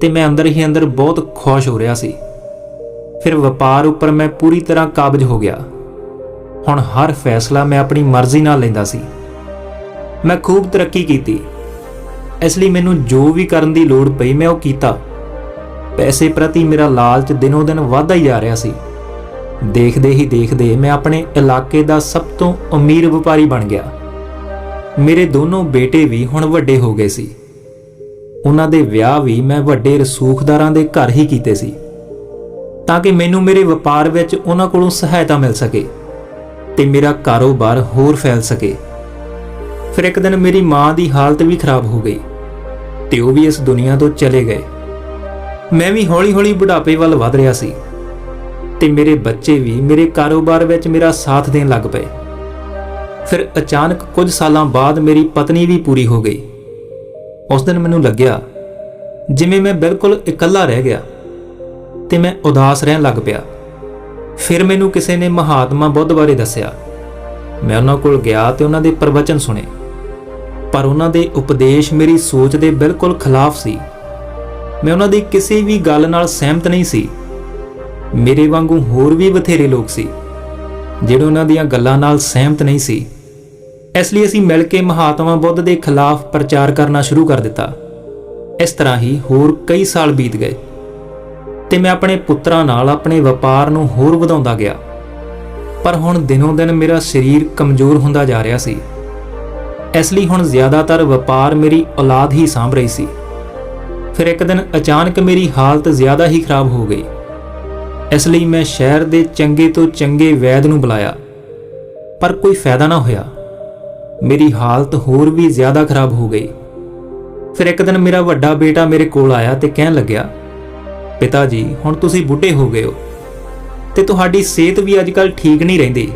ਤੇ ਮੈਂ ਅੰਦਰ ਹੀ ਅੰਦਰ ਬਹੁਤ ਖੁਸ਼ ਹੋ ਰਿਹਾ ਸੀ। ਫਿਰ ਵਪਾਰ ਉੱਪਰ ਮੈਂ ਪੂਰੀ ਤਰ੍ਹਾਂ ਕਾਬਜ ਹੋ ਗਿਆ। ਹੁਣ ਹਰ ਫੈਸਲਾ ਮੈਂ ਆਪਣੀ ਮਰਜ਼ੀ ਨਾਲ ਲੈਂਦਾ ਸੀ। ਮੈਂ ਖੂਬ ਤਰੱਕੀ ਕੀਤੀ। ਇਸ ਲਈ ਮੈਨੂੰ ਜੋ ਵੀ ਕਰਨ ਦੀ ਲੋੜ ਪਈ ਮੈਂ ਉਹ ਕੀਤਾ। ਪੈਸੇ ਪ੍ਰਤੀ ਮੇਰਾ ਲਾਲਚ ਦਿਨੋ ਦਿਨ ਵਧਦਾ ਹੀ ਜਾ ਰਿਹਾ ਸੀ। ਦੇਖਦੇ ਹੀ ਦੇਖਦੇ ਮੈਂ ਆਪਣੇ ਇਲਾਕੇ ਦਾ ਸਭ ਤੋਂ ਅਮੀਰ ਵਪਾਰੀ ਬਣ ਗਿਆ। ਮੇਰੇ ਦੋਨੋਂ ਬੇਟੇ ਵੀ ਹੁਣ ਵੱਡੇ ਹੋ ਗਏ ਸੀ। ਉਹਨਾਂ ਦੇ ਵਿਆਹ ਵੀ ਮੈਂ ਵੱਡੇ ਰਸੂਖਦਾਰਾਂ ਦੇ ਘਰ ਹੀ ਕੀਤੇ ਸੀ। ਤਾਂ ਕਿ ਮੈਨੂੰ ਮੇਰੇ ਵਪਾਰ ਵਿੱਚ ਉਹਨਾਂ ਕੋਲੋਂ ਸਹਾਇਤਾ ਮਿਲ ਸਕੇ ਤੇ ਮੇਰਾ ਕਾਰੋਬਾਰ ਹੋਰ ਫੈਲ ਸਕੇ। ਫਿਰ ਇੱਕ ਦਿਨ ਮੇਰੀ ਮਾਂ ਦੀ ਹਾਲਤ ਵੀ ਖਰਾਬ ਹੋ ਗਈ ਤੇ ਉਹ ਵੀ ਇਸ ਦੁਨੀਆ ਤੋਂ ਚਲੇ ਗਏ। ਮੈਂ ਵੀ ਹੌਲੀ-ਹੌਲੀ ਬੁਢਾਪੇ ਵੱਲ ਵਧ ਰਿਹਾ ਸੀ। ਤੇ ਮੇਰੇ ਬੱਚੇ ਵੀ ਮੇਰੇ ਕਾਰੋਬਾਰ ਵਿੱਚ ਮੇਰਾ ਸਾਥ ਦੇਣ ਲੱਗ ਪਏ। ਫਿਰ ਅਚਾਨਕ ਕੁਝ ਸਾਲਾਂ ਬਾਅਦ ਮੇਰੀ ਪਤਨੀ ਵੀ ਪੂਰੀ ਹੋ ਗਈ। ਉਸ ਦਿਨ ਮੈਨੂੰ ਲੱਗਿਆ ਜਿਵੇਂ ਮੈਂ ਬਿਲਕੁਲ ਇਕੱਲਾ ਰਹਿ ਗਿਆ ਤੇ ਮੈਂ ਉਦਾਸ ਰਹਿਣ ਲੱਗ ਪਿਆ। ਫਿਰ ਮੈਨੂੰ ਕਿਸੇ ਨੇ ਮਹਾਤਮਾ ਬੁੱਧ ਬਾਰੇ ਦੱਸਿਆ। ਮੈਂ ਉਹਨਾਂ ਕੋਲ ਗਿਆ ਤੇ ਉਹਨਾਂ ਦੇ ਪ੍ਰਵਚਨ ਸੁਣੇ। ਪਰ ਉਹਨਾਂ ਦੇ ਉਪਦੇਸ਼ ਮੇਰੀ ਸੋਚ ਦੇ ਬਿਲਕੁਲ ਖਿਲਾਫ ਸੀ। ਮੈਂ ਉਹਨਾਂ ਦੀ ਕਿਸੇ ਵੀ ਗੱਲ ਨਾਲ ਸਹਿਮਤ ਨਹੀਂ ਸੀ। ਮੇਰੇ ਵਾਂਗੂ ਹੋਰ ਵੀ ਬਥੇਰੇ ਲੋਕ ਸੀ, ਜਿਹੜੇ ਉਹਨਾਂ ਦੀਆਂ ਗੱਲਾਂ ਨਾਲ ਸਹਿਮਤ ਨਹੀਂ ਸੀ। ਇਸ ਲਈ ਅਸੀਂ ਮਿਲ ਕੇ ਮਹਾਤਮਾ ਬੁੱਧ ਦੇ ਖਿਲਾਫ ਪ੍ਰਚਾਰ ਕਰਨਾ ਸ਼ੁਰੂ ਕਰ ਦਿੱਤਾ। ਇਸ ਤਰ੍ਹਾਂ ਹੀ ਹੋਰ ਕਈ ਸਾਲ ਬੀਤ ਗਏ ਤੇ ਮੈਂ ਆਪਣੇ ਪੁੱਤਰਾਂ ਨਾਲ ਆਪਣੇ ਵਪਾਰ ਨੂੰ ਹੋਰ ਵਧਾਉਂਦਾ ਗਿਆ। ਪਰ ਹੁਣ ਦਿਨੋਂ ਦਿਨ ਮੇਰਾ ਸਰੀਰ ਕਮਜ਼ੋਰ ਹੁੰਦਾ ਜਾ ਰਿਹਾ ਸੀ। ਇਸ ਲਈ ਹੁਣ ਜ਼ਿਆਦਾਤਰ ਵਪਾਰ ਮੇਰੀ ਔਲਾਦ ਹੀ ਸਾਂਭ ਰਹੀ ਸੀ। ਫਿਰ ਇੱਕ ਦਿਨ ਅਚਾਨਕ ਮੇਰੀ ਹਾਲਤ ਜ਼ਿਆਦਾ ਹੀ ਖਰਾਬ ਹੋ ਗਈ। ਇਸ ਲਈ ਮੈਂ ਸ਼ਹਿਰ ਦੇ ਚੰਗੇ ਤੋਂ ਚੰਗੇ ਵੈਦ ਨੂੰ ਬੁਲਾਇਆ। ਪਰ ਕੋਈ ਫਾਇਦਾ ਨਾ ਹੋਇਆ। ਮੇਰੀ ਹਾਲਤ ਹੋਰ ਵੀ ਜ਼ਿਆਦਾ ਖਰਾਬ ਹੋ ਗਈ। ਫਿਰ ਇੱਕ ਦਿਨ ਮੇਰਾ ਵੱਡਾ ਬੇਟਾ ਮੇਰੇ ਕੋਲ ਆਇਆ ਤੇ ਕਹਿਣ ਲੱਗਿਆ, ਪਿਤਾ ਜੀ, ਹੁਣ ਤੁਸੀਂ ਬੁੱਢੇ ਹੋ ਗਏ ਹੋ ਤੇ ਤੁਹਾਡੀ ਸਿਹਤ ਵੀ ਅੱਜਕੱਲ ਠੀਕ ਨਹੀਂ ਰਹਿੰਦੀ।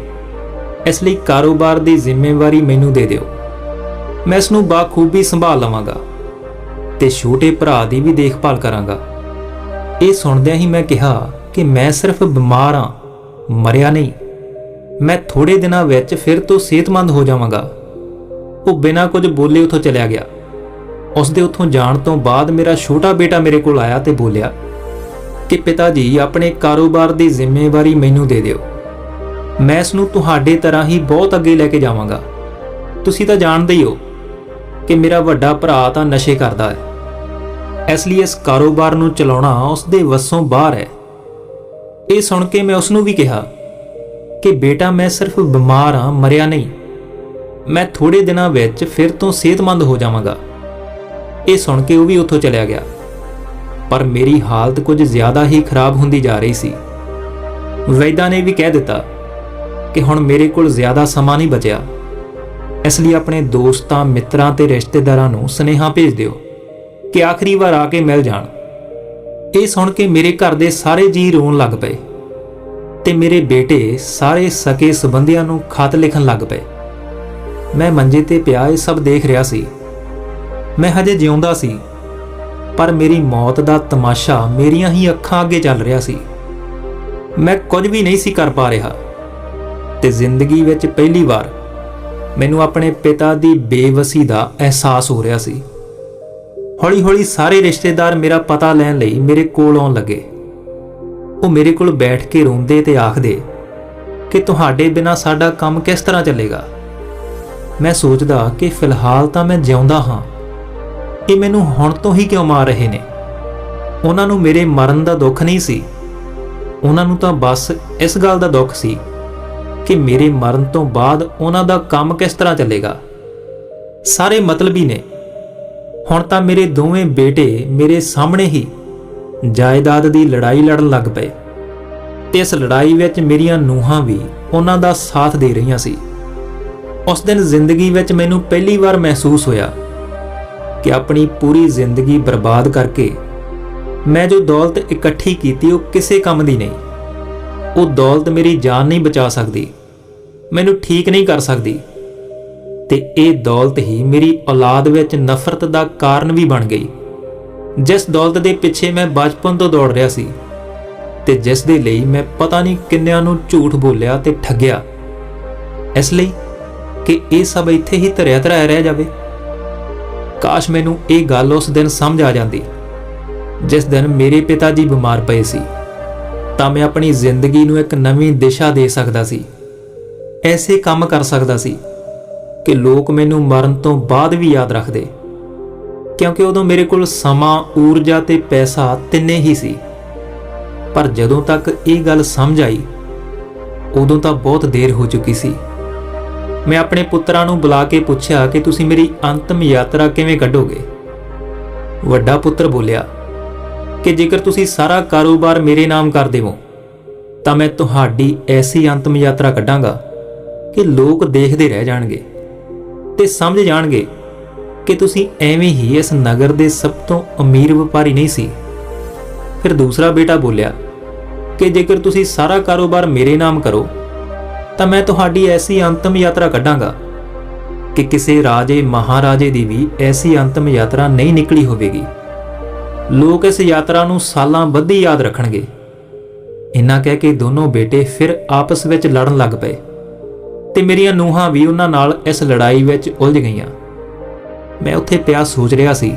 ਇਸ ਲਈ ਕਾਰੋਬਾਰ ਦੀ ਜ਼ਿੰਮੇਵਾਰੀ ਮੈਨੂੰ ਦੇ ਦਿਓ। ਮੈਂ ਇਸ ਨੂੰ ਬਾਖੂਬੀ ਸੰਭਾਲ ਲਵਾਂਗਾ ਤੇ ਛੋਟੇ ਭਰਾ ਦੀ ਵੀ ਦੇਖਭਾਲ ਕਰਾਂਗਾ। ਇਹ ਸੁਣਦਿਆਂ ਹੀ ਮੈਂ ਕਿਹਾ ਕਿ ਮੈਂ ਸਿਰਫ ਬਿਮਾਰ ਹਾਂ, ਮਰਿਆ ਨਹੀਂ। ਮੈਂ ਥੋੜੇ ਦਿਨਾਂ ਵਿੱਚ ਫਿਰ ਤੋਂ ਸਿਹਤਮੰਦ ਹੋ ਜਾਵਾਂਗਾ। ਉਹ ਬਿਨਾਂ ਕੁਝ ਬੋਲੇ ਉੱਥੋਂ ਚਲਿਆ ਗਿਆ। ਉਸ ਦੇ ਉਥੋਂ ਜਾਣ ਤੋਂ ਬਾਅਦ ਮੇਰਾ ਛੋਟਾ ਬੇਟਾ ਮੇਰੇ ਕੋਲ ਆਇਆ ਤੇ ਬੋਲਿਆ, ਕਿ ਪਿਤਾ ਜੀ, ਆਪਣੇ ਕਾਰੋਬਾਰ ਦੀ ਜ਼ਿੰਮੇਵਾਰੀ ਮੈਨੂੰ ਦੇ ਦਿਓ। ਮੈਂ ਇਸ ਨੂੰ ਤੁਹਾਡੇ ਤਰ੍ਹਾਂ ਹੀ ਬਹੁਤ ਅੱਗੇ ਲੈ ਕੇ ਜਾਵਾਂਗਾ। ਤੁਸੀਂ ਤਾਂ ਜਾਣਦੇ ਹੀ ਹੋ ਕਿ ਮੇਰਾ ਵੱਡਾ ਭਰਾ ਤਾਂ ਨਸ਼ੇ ਕਰਦਾ ਹੈ। ਇਸ ਲਈ ਇਸ ਕਾਰੋਬਾਰ ਨੂੰ ਚਲਾਉਣਾ ਉਸ ਦੇ ਵੱਸੋਂ ਬਾਹਰ ਹੈ। ਇਹ ਸੁਣ ਕੇ ਮੈਂ ਉਸ ਨੂੰ ਵੀ ਕਿਹਾ ਕਿ ਬੇਟਾ, ਮੈਂ ਸਿਰਫ ਬਿਮਾਰ ਹਾਂ, ਮਰਿਆ ਨਹੀਂ। ਮੈਂ ਥੋੜੇ ਦਿਨਾਂ ਵਿੱਚ ਫਿਰ ਤੋਂ ਸਿਹਤਮੰਦ ਹੋ ਜਾਵਾਂਗਾ। ਇਹ ਸੁਣ ਕੇ ਉਹ ਵੀ ਉੱਥੋਂ ਚਲਿਆ ਗਿਆ। ਪਰ ਮੇਰੀ ਹਾਲਤ ਕੁਝ ਜ਼ਿਆਦਾ ਹੀ ਖਰਾਬ ਹੁੰਦੀ ਜਾ ਰਹੀ ਸੀ। ਵੈਦਾ ਨੇ ਵੀ ਕਹਿ ਦਿੱਤਾ ਕਿ ਹੁਣ ਮੇਰੇ ਕੋਲ ਜ਼ਿਆਦਾ ਸਮਾਂ ਨਹੀਂ ਬਚਿਆ। ਇਸ ਲਈ ਆਪਣੇ ਦੋਸਤਾਂ, ਮਿੱਤਰਾਂ ਤੇ ਰਿਸ਼ਤੇਦਾਰਾਂ ਨੂੰ ਸੁਨੇਹਾ ਭੇਜ ਦਿਓ ਕਿ ਆਖਰੀ ਵਾਰ ਆ ਕੇ ਮਿਲ ਜਾਣ। ਇਹ ਸੁਣ ਕੇ ਮੇਰੇ ਘਰ ਦੇ ਸਾਰੇ ਜੀ ਰੋਣ ਲੱਗ ਪਏ ਤੇ ਮੇਰੇ ਬੇਟੇ ਸਾਰੇ ਸਕੇ ਸਬੰਧੀਆਂ ਨੂੰ ਖਤ ਲਿਖਣ ਲੱਗ ਪਏ। ਮੈਂ ਮੰਜੇ ਤੇ ਪਿਆ ਇਹ ਸਭ ਦੇਖ ਰਿਹਾ ਸੀ। ਮੈਂ ਹਜੇ ਜਿਉਂਦਾ ਸੀ, ਪਰ ਮੇਰੀ ਮੌਤ ਦਾ ਤਮਾਸ਼ਾ ਮੇਰੀਆਂ ਹੀ ਅੱਖਾਂ ਅੱਗੇ ਚੱਲ ਰਿਹਾ ਸੀ। ਮੈਂ ਕੁਝ ਵੀ ਨਹੀਂ ਸੀ ਕਰ ਪਾ ਰਿਹਾ ਤੇ ਜ਼ਿੰਦਗੀ ਵਿੱਚ ਪਹਿਲੀ ਵਾਰ ਮੈਨੂੰ ਆਪਣੇ ਪਿਤਾ ਦੀ ਬੇਵਸੀ ਦਾ ਅਹਿਸਾਸ ਹੋ ਰਿਹਾ ਸੀ। ਹੌਲੀ-ਹੌਲੀ ਸਾਰੇ ਰਿਸ਼ਤੇਦਾਰ ਮੇਰਾ ਪਤਾ ਲੈਣ ਲਈ ਮੇਰੇ ਕੋਲ ਆਉਣ ਲੱਗੇ। ਉਹ ਮੇਰੇ ਕੋਲ ਬੈਠ ਕੇ ਰੋਂਦੇ ਤੇ ਆਖਦੇ, ਕਿ ਤੁਹਾਡੇ ਬਿਨਾ ਸਾਡਾ ਕੰਮ ਕਿਸ ਤਰ੍ਹਾਂ ਚੱਲੇਗਾ? ਮੈਂ ਸੋਚਦਾ ਕਿ ਫਿਲਹਾਲ ਤਾਂ ਮੈਂ ਜਿਉਂਦਾ ਹਾਂ। ਇਹ ਮੈਨੂੰ ਹੁਣ ਤੋਂ ਹੀ ਕਿਉਂ ਮਾਰ ਰਹੇ ਨੇ? ਉਹਨਾਂ ਨੂੰ ਮੇਰੇ ਮਰਨ ਦਾ ਦੁੱਖ ਨਹੀਂ ਸੀ। ਉਹਨਾਂ ਨੂੰ ਤਾਂ ਬਸ ਇਸ ਗੱਲ ਦਾ ਦੁੱਖ ਸੀ ਕਿ ਮੇਰੇ ਮਰਨ ਤੋਂ ਬਾਅਦ ਉਹਨਾਂ ਦਾ ਕੰਮ ਕਿਸ ਤਰ੍ਹਾਂ ਚੱਲੇਗਾ। ਸਾਰੇ ਮਤਲਬੀ ਨੇ ਹੁਣ ਤਾਂ ਮੇਰੇ ਦੋਵੇਂ ਬੇਟੇ ਮੇਰੇ ਸਾਹਮਣੇ ਹੀ ਜਾਇਦਾਦ ਦੀ ਲੜਾਈ ਲੜਨ ਲੱਗ ਪਏ। ਤੇ ਇਸ ਲੜਾਈ ਵਿੱਚ ਮੇਰੀਆਂ ਨੂੰਹਾਂ ਵੀ ਉਹਨਾਂ ਦਾ ਸਾਥ ਦੇ ਰਹੀਆਂ ਸੀ। ਉਸ ਦਿਨ ਜ਼ਿੰਦਗੀ ਵਿੱਚ ਮੈਨੂੰ ਪਹਿਲੀ ਵਾਰ ਮਹਿਸੂਸ ਹੋਇਆ ਕਿ ਆਪਣੀ ਪੂਰੀ ਜ਼ਿੰਦਗੀ ਬਰਬਾਦ ਕਰਕੇ ਮੈਂ ਜੋ ਦੌਲਤ ਇਕੱਠੀ ਕੀਤੀ ਉਹ ਕਿਸੇ ਕੰਮ ਦੀ ਨਹੀਂ। ਉਹ ਦੌਲਤ ਮੇਰੀ ਜਾਨ ਨਹੀਂ ਬਚਾ ਸਕਦੀ। ਮੈਨੂੰ ਠੀਕ ਨਹੀਂ ਕਰ ਸਕਦੀ। ਤੇ ਇਹ ਦੌਲਤ ਹੀ ਮੇਰੀ ਔਲਾਦ ਵਿੱਚ ਨਫ਼ਰਤ ਦਾ ਕਾਰਨ ਵੀ ਬਣ ਗਈ। ਜਿਸ ਦੌਲਤ ਦੇ ਪਿੱਛੇ ਮੈਂ ਬਚਪਨ ਤੋਂ ਦੌੜ ਰਿਹਾ ਸੀ ਤੇ ਜਿਸ ਦੇ ਲਈ ਮੈਂ ਪਤਾ ਨਹੀਂ ਕਿੰਨਿਆਂ ਨੂੰ ਝੂਠ ਬੋਲਿਆ ਤੇ ਠੱਗਿਆ। ਇਸ ਲਈ ਕਿ ਇਹ ਸਭ ਇੱਥੇ ਹੀ ਧਰਿਆ ਧਰਾਇਆ ਰਹਿ ਜਾਵੇ। ਕਾਸ਼ ਮੈਨੂੰ ਇਹ ਗੱਲ ਉਸ ਦਿਨ ਸਮਝ ਆ ਜਾਂਦੀ। ਜਿਸ ਦਿਨ ਮੇਰੇ ਪਿਤਾ ਜੀ ਬਿਮਾਰ ਪਏ ਸੀ, ਤਾਂ ਮੈਂ ਆਪਣੀ ਜ਼ਿੰਦਗੀ ਨੂੰ ਇੱਕ ਨਵੀਂ ਦਿਸ਼ਾ ਦੇ ਸਕਦਾ ਸੀ। ਐਸੇ ਕੰਮ ਕਰ ਸਕਦਾ ਸੀ ਕਿ ਲੋਕ ਮੈਨੂੰ ਮਰਨ ਤੋਂ ਬਾਅਦ ਵੀ ਯਾਦ ਰੱਖਦੇ। ਕਿਉਂਕਿ ਉਦੋਂ ਮੇਰੇ ਕੋਲ ਸਮਾਂ, ਊਰਜਾ ਤੇ ਪੈਸਾ ਤਿੰਨੇ ਹੀ ਸੀ। ਪਰ ਜਦੋਂ ਤੱਕ ਇਹ ਗੱਲ ਸਮਝ ਆਈ, ਉਦੋਂ ਤਾਂ ਬਹੁਤ ਦੇਰ ਹੋ ਚੁੱਕੀ ਸੀ। ਮੈਂ ਆਪਣੇ ਪੁੱਤਰਾਂ ਨੂੰ ਬੁਲਾ ਕੇ ਪੁੱਛਿਆ ਕਿ ਤੁਸੀਂ ਮੇਰੀ ਅੰਤਮ ਯਾਤਰਾ ਕਿਵੇਂ ਕੱਢੋਗੇ। ਵੱਡਾ ਪੁੱਤਰ ਬੋਲਿਆ, ਕਿ ਜੇਕਰ ਤੁਸੀਂ ਸਾਰਾ ਕਾਰੋਬਾਰ ਮੇਰੇ ਨਾਮ ਕਰ ਦੇਵੋ, ਤਾਂ ਮੈਂ ਤੁਹਾਡੀ ਐਸੀ ਅੰਤਮ ਯਾਤਰਾ ਕੱਢਾਂਗਾ ਕਿ ਲੋਕ ਦੇਖਦੇ ਰਹਿ ਜਾਣਗੇ। ਤੇ ਸਮਝ ਜਾਣਗੇ ਕਿ ਤੁਸੀਂ ਐਵੇਂ ਹੀ ਇਸ ਨਗਰ ਦੇ ਸਭ ਤੋਂ ਅਮੀਰ ਵਪਾਰੀ ਨਹੀਂ ਸੀ। ਫਿਰ ਦੂਸਰਾ ਬੇਟਾ ਬੋਲਿਆ, ਕਿ ਜੇਕਰ ਤੁਸੀਂ ਸਾਰਾ ਕਾਰੋਬਾਰ ਮੇਰੇ ਨਾਮ ਕਰੋ, ਤਾਂ ਮੈਂ ਤੁਹਾਡੀ ਐਸੀ ਅੰਤਮ ਯਾਤਰਾ ਕੱਢਾਂਗਾ ਕਿ ਕਿਸੇ ਰਾਜੇ ਮਹਾਰਾਜੇ ਦੀ ਵੀ ਐਸੀ ਅੰਤਮ ਯਾਤਰਾ ਨਹੀਂ ਨਿਕਲੀ ਹੋਵੇਗੀ। ਲੋਕ ਇਸ ਯਾਤਰਾ ਨੂੰ ਸਾਲਾਂ ਬੱਧੀ ਯਾਦ ਰੱਖਣਗੇ। ਇਹਨਾਂ ਕਹਿ ਕੇ ਦੋਨੋਂ ਬੇਟੇ ਫਿਰ ਆਪਸ ਵਿੱਚ ਲੜਨ ਲੱਗ ਪਏ। ਤੇ ਮੇਰੀਆਂ ਨੂੰਹਾਂ ਵੀ ਉਹਨਾਂ ਨਾਲ ਇਸ ਲੜਾਈ ਵਿੱਚ ਉਲਝ ਗਈਆਂ। ਮੈਂ ਉੱਥੇ ਪਿਆ ਸੋਚ ਰਿਹਾ ਸੀ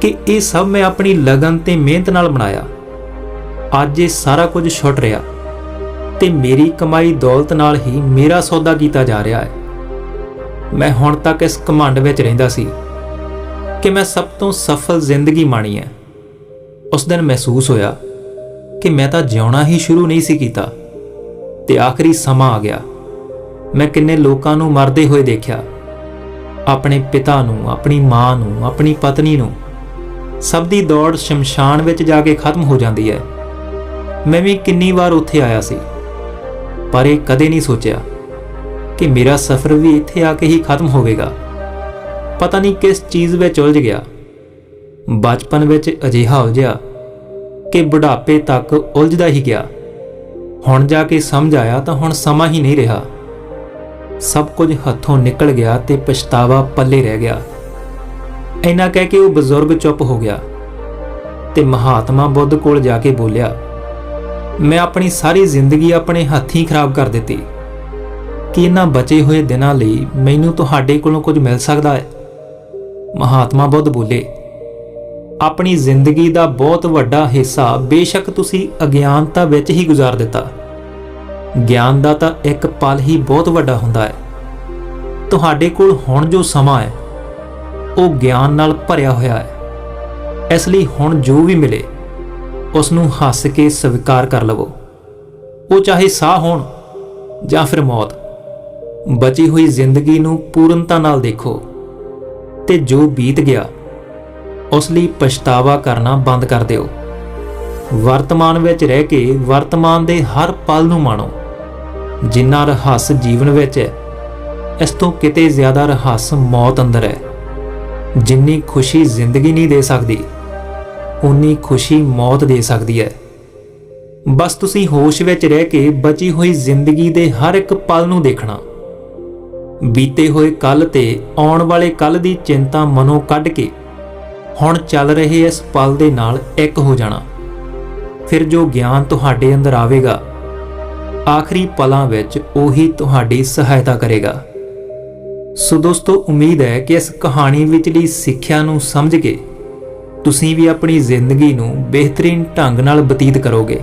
ਕਿ ਇਹ ਸਭ ਮੈਂ ਆਪਣੀ ਲਗਨ ਤੇ ਮਿਹਨਤ ਨਾਲ ਬਣਾਇਆ ਅੱਜ ਇਹ ਸਾਰਾ ਕੁਝ ਛੁੱਟ ਰਿਹਾ ਤੇ ਮੇਰੀ ਕਮਾਈ ਦੌਲਤ ਨਾਲ ਹੀ ਮੇਰਾ ਸੌਦਾ ਕੀਤਾ ਜਾ ਰਿਹਾ ਹੈ। ਮੈਂ ਹੁਣ ਤੱਕ ਇਸ ਘਮੰਡ ਵਿੱਚ ਰਹਿੰਦਾ ਸੀ ਕਿ ਮੈਂ ਸਭ ਤੋਂ ਸਫਲ ਜ਼ਿੰਦਗੀ ਮਾਣੀ ਹੈ। ਉਸ ਦਿਨ ਮਹਿਸੂਸ ਹੋਇਆ ਕਿ ਮੈਂ ਤਾਂ ਜਿਉਣਾ ਹੀ ਸ਼ੁਰੂ ਨਹੀਂ ਸੀ ਕੀਤਾ ਤੇ ਆਖਰੀ ਸਮਾਂ ਆ ਗਿਆ। ਮੈਂ ਕਿੰਨੇ ਲੋਕਾਂ ਨੂੰ ਮਰਦੇ ਹੋਏ ਦੇਖਿਆ। ਆਪਣੇ ਪਿਤਾ ਨੂੰ, ਆਪਣੀ ਮਾਂ ਨੂੰ, ਆਪਣੀ ਪਤਨੀ ਨੂੰ। ਸਭ ਦੀ ਦੌੜ ਸ਼ਮਸ਼ਾਨ ਵਿੱਚ ਜਾ ਕੇ ਖਤਮ ਹੋ ਜਾਂਦੀ ਹੈ। ਮੈਂ ਵੀ ਕਿੰਨੀ ਵਾਰ ਉੱਥੇ ਆਇਆ ਸੀ। ਪਰ ਇਹ ਕਦੇ ਨਹੀਂ ਸੋਚਿਆ ਕਿ ਮੇਰਾ ਸਫ਼ਰ ਵੀ ਇੱਥੇ ਆ ਕੇ ਹੀ ਖਤਮ ਹੋਵੇਗਾ। ਪਤਾ ਨਹੀਂ ਕਿਸ ਚੀਜ਼ ਵਿੱਚ ਉਲਝ ਗਿਆ। ਬਚਪਨ ਵਿੱਚ ਅਜਿਹਾ ਉਲਝਿਆ ਕਿ ਬੁਢਾਪੇ ਤੱਕ ਉਲਝਦਾ ਹੀ ਗਿਆ। ਹੁਣ ਜਾ ਕੇ ਸਮਝ ਆਇਆ ਤਾਂ ਹੁਣ ਸਮਾਂ ਹੀ ਨਹੀਂ ਰਿਹਾ। ਸਭ ਕੁਝ ਹੱਥੋਂ ਨਿਕਲ ਗਿਆ ਤੇ ਪਛਤਾਵਾ ਪੱਲੇ ਰਹਿ ਗਿਆ। ਇੰਨਾ ਕਹਿ ਕੇ ਉਹ ਬਜ਼ੁਰਗ ਚੁੱਪ ਹੋ ਗਿਆ ਤੇ ਮਹਾਤਮਾ ਬੁੱਧ ਕੋਲ ਜਾ ਕੇ ਬੋਲਿਆ, ਮੈਂ ਆਪਣੀ ਸਾਰੀ ਜ਼ਿੰਦਗੀ ਆਪਣੇ ਹੱਥੀਂ ਖਰਾਬ ਕਰ ਦਿੱਤੀ। ਕਿ ਇਹਨਾਂ ਬਚੇ ਹੋਏ ਦਿਨਾਂ ਲਈ ਮੈਨੂੰ ਤੁਹਾਡੇ ਕੋਲੋਂ ਕੁਝ ਮਿਲ ਸਕਦਾ ਹੈ? ਮਹਾਤਮਾ ਬੁੱਧ ਬੋਲੇ, ਆਪਣੀ ਜ਼ਿੰਦਗੀ ਦਾ ਬਹੁਤ ਵੱਡਾ ਹਿੱਸਾ ਬੇਸ਼ੱਕ ਤੁਸੀਂ ਅਗਿਆਨਤਾ ਵਿੱਚ ਹੀ ਗੁਜ਼ਾਰ ਦਿੱਤਾ। ਗਿਆਨ ਦਾ ਤਾਂ ਇੱਕ ਪਲ ਹੀ ਬਹੁਤ ਵੱਡਾ ਹੁੰਦਾ ਹੈ। ਤੁਹਾਡੇ ਕੋਲ ਹੁਣ ਜੋ ਸਮਾਂ ਹੈ, ਉਹ ਗਿਆਨ ਨਾਲ ਭਰਿਆ ਹੋਇਆ ਹੈ। ਇਸ ਲਈ ਹੁਣ ਜੋ ਵੀ ਮਿਲੇ ਉਸ ਨੂੰ ਹੱਸ ਕੇ ਸਵੀਕਾਰ ਕਰ ਲਵੋ। ਉਹ ਚਾਹੇ ਸਾਹ ਹੋਣ ਜਾਂ ਫਿਰ ਮੌਤ, ਬਚੀ ਹੋਈ ਜ਼ਿੰਦਗੀ ਨੂੰ ਪੂਰਨਤਾ ਨਾਲ ਦੇਖੋ ਤੇ ਜੋ ਬੀਤ ਗਿਆ, ਉਸ ਲਈ ਪਛਤਾਵਾ ਕਰਨਾ ਬੰਦ ਕਰ ਦਿਓ। ਵਰਤਮਾਨ ਵਿੱਚ ਰਹਿ ਕੇ ਵਰਤਮਾਨ ਦੇ ਹਰ ਪਲ ਨੂੰ ਮਾਣੋ। ਜਿੰਨਾ ਰਹੱਸ ਜੀਵਨ ਵਿੱਚ ਹੈ, ਇਸ ਤੋਂ ਕਿਤੇ ਜ਼ਿਆਦਾ ਰਹੱਸ ਮੌਤ ਅੰਦਰ ਹੈ। ਜਿੰਨੀ ਖੁਸ਼ੀ ਜ਼ਿੰਦਗੀ ਨਹੀਂ ਦੇ ਸਕਦੀ ਉਨੀ ਖੁਸ਼ੀ ਮੌਤ ਦੇ ਸਕਦੀ ਹੈ। ਬਸ ਤੁਸੀਂ ਹੋਸ਼ ਵਿੱਚ ਰਹਿ ਕੇ ਬਚੀ ਹੋਈ ਜ਼ਿੰਦਗੀ ਦੇ ਹਰ ਇੱਕ ਪਲ ਨੂੰ ਦੇਖਣਾ। ਬੀਤੇ ਹੋਏ ਕੱਲ ਤੇ ਆਉਣ ਵਾਲੇ ਕੱਲ ਦੀ ਚਿੰਤਾ ਮਨੋਂ ਕੱਢ ਕੇ ਹੁਣ ਚੱਲ ਰਹੇ ਇਸ ਪਲ ਦੇ ਨਾਲ ਇੱਕ ਹੋ ਜਾਣਾ। ਫਿਰ ਜੋ ਗਿਆਨ ਤੁਹਾਡੇ ਅੰਦਰ ਆਵੇਗਾ ਆਖਰੀ ਪਲਾਂ ਵਿੱਚ ਉਹੀ ਤੁਹਾਡੀ ਸਹਾਇਤਾ ਕਰੇਗਾ। ਸੋ ਦੋਸਤੋ, ਉਮੀਦ ਹੈ ਕਿ ਇਸ ਕਹਾਣੀ ਵਿਚਲੀ ਸਿੱਖਿਆ ਨੂੰ ਸਮਝ ਕੇ ਤੁਸੀਂ ਵੀ ਆਪਣੀ ਜ਼ਿੰਦਗੀ ਨੂੰ ਬਿਹਤਰੀਨ ਢੰਗ ਨਾਲ ਬਤੀਤ ਕਰੋਗੇ।